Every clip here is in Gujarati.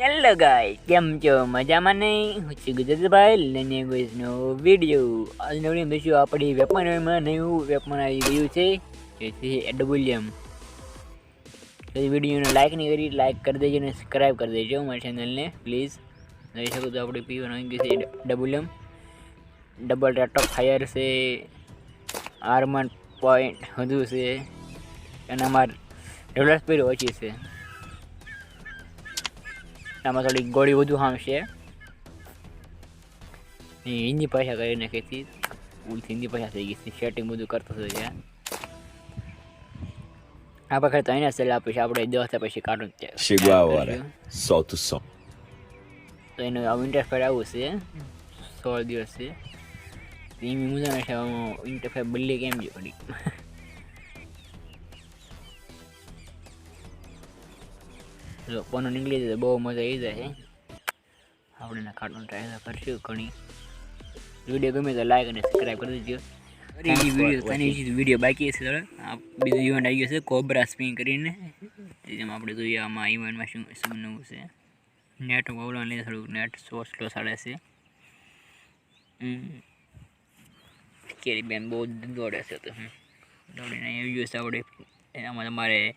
હેલો ગાય કેમ છો? મજામાં નહીં હું છું ગુજરાતભાઈ, લઈને ગોઈસનો વીડિયો આજનો વીડિયો દઈશું આપણી વેપનમાં નવું વેપન આવી ગયું છે, જે છે એડબલ્યુએમ તો વિડીયોને લાઇક નહીં કરી લાઇક કરી દેજો અને સબસ્ક્રાઈબ કરી દેજો મારી ચેનલને પ્લીઝ જોઈ શકો તો આપણે પીવાનું આવી ગયું છે ડબલ્યુએમ ડબલ ઓફ ફાયર છે આર્મન પોઈન્ટ વધુ છે, અને અમારે ડેવલપ સ્પીડ ઓછી છે. આમાં થોડી ગોળી વધુ હામશે હિન્દી ભાષા કરી નાખી હતી ભૂલથી હિન્દી ભાષા થઈ ગઈ હતી સેટિંગ બધું કરતો હતો ત્યાં આ વખત તો એને સલાહ પછી આપણે દસ પછી cartoon Chegou a hora. Solta o som. તો એનું આ ઇન્ટરફેર આવું છે સોળ દિવસ છે એની મજા નથી આમાં ઇન્ટરફેર બદલી કેમ છે પડી જો ફોન નીકળી જાય તો બહુ મજા આવી જાય આપણે એના કાર્ટૂન ટ્રાય કરશું ઘણી વિડીયો ગમે તો લાઈક અને સબસ્ક્રાઈબ કરી દેજો વિડીયો તને વિડીયો બાકી છે થોડો આ બીજો ઇવેન્ટ આવી ગયો છે કોબ્રા સ્પિન કરીને જેમાં આપણે જોઈએ આમાં ઇવેન્ટમાં શું શું નવું છે નેટ પ્રોબ્લેમ લઈને થોડુંક નેટ સો સ્લો ચાલે છે હમ. કેરી બેન બહુ દોડે છે તો હમ. દોડીને આવી ગયું છે આપણે એમાં તમારે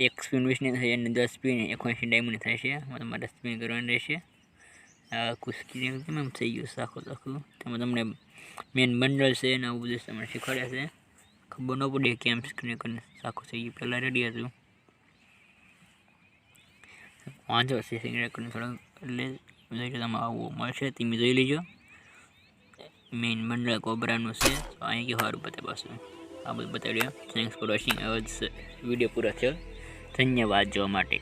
એક સ્પિન વીસની થશે અને દસ સ્પિન એકોણસી ડાયમંડ છે એમાં તમારે સ્પિન કરવાની રહેશે. આ કુસ્કી એમ થઈ ગયું આખું આખું. તેમાં તમને મેન બંડલ છે ને આવું બધું તમને શીખવાડ્યા છે. ખબર ન પડી કેમ સ્ક્રીન કરીને આખું થઈ ગયું. પહેલાં રેડી હતું. વાંધો છે સિંગડા કરીને થોડોક. એટલે જોઈ તમે આવું મળશે. તમે જોઈ લેજો. મેઇન મંડળ કોબરાનું છે. તો અહીં કે સારું બતાવે પાછું આ બધું બતાવી દો થેન્ક્સ ફોર વોચિંગ હવે વીડિયો પૂરો થયો. ધન્યવાદ જોવા માટે.